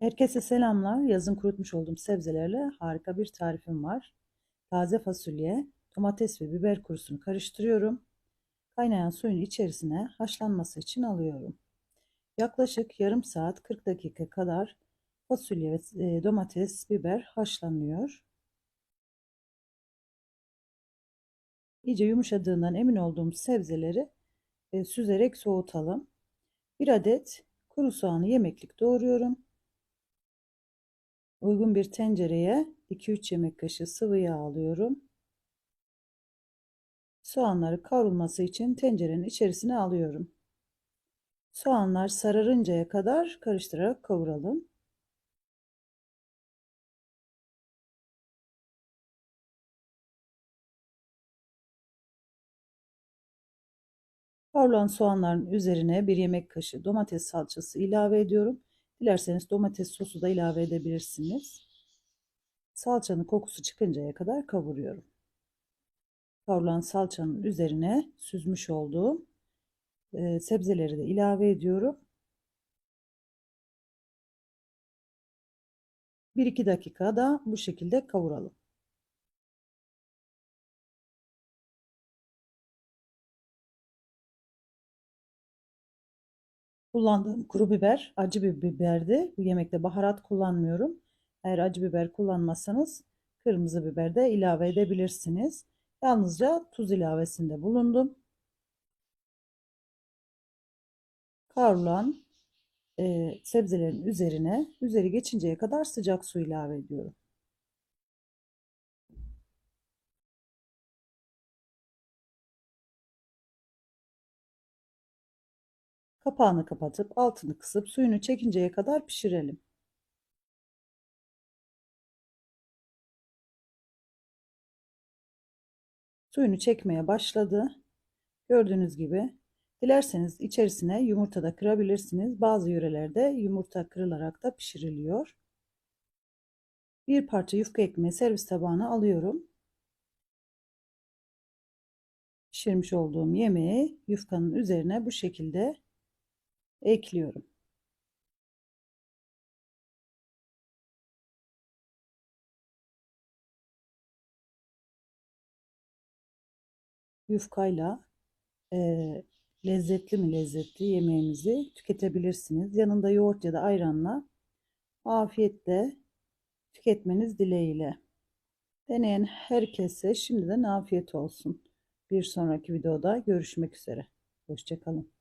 Herkese selamlar. Yazın kurutmuş olduğum sebzelerle harika bir tarifim var. Taze fasulye, domates ve biber kurusunu karıştırıyorum. Kaynayan suyun içerisine haşlanması için alıyorum. Yaklaşık yarım saat 40 dakika kadar fasulye e, domates, biber haşlanıyor. İyice yumuşadığından emin olduğum sebzeleri e, süzerek soğutalım. Bir adet kuru soğanı yemeklik doğruyorum. Uygun bir tencereye 2-3 yemek kaşığı sıvı yağ alıyorum. Soğanları kavrulması için tencerenin içerisine alıyorum. Soğanlar sararıncaya kadar karıştırarak kavuralım. Kavrulan soğanların üzerine bir yemek kaşığı domates salçası ilave ediyorum. Dilerseniz domates sosu da ilave edebilirsiniz. Salçanın kokusu çıkıncaya kadar kavuruyorum. Kavrulan salçanın üzerine süzmüş olduğum e, sebzeleri de ilave ediyorum. 1-2 dakika da bu şekilde kavuralım. Kullandığım kuru biber acı bir biberdi. Bu yemekte baharat kullanmıyorum. Eğer acı biber kullanmazsanız kırmızı biber de ilave edebilirsiniz. Yalnızca tuz ilavesinde bulundum. Kavrulan e, sebzelerin üzerine üzeri geçinceye kadar sıcak su ilave ediyorum. Kapağını kapatıp altını kısıp suyunu çekinceye kadar pişirelim. Suyunu çekmeye başladı. Gördüğünüz gibi dilerseniz içerisine yumurta da kırabilirsiniz. Bazı yörelerde yumurta kırılarak da pişiriliyor. Bir parça yufka ekmeği servis tabağına alıyorum. Pişirmiş olduğum yemeği yufkanın üzerine bu şekilde ekliyorum. Yufkayla e, lezzetli mi lezzetli yemeğimizi tüketebilirsiniz. Yanında yoğurt ya da ayranla afiyetle tüketmeniz dileğiyle. Deneyen herkese şimdiden afiyet olsun. Bir sonraki videoda görüşmek üzere. Hoşçakalın.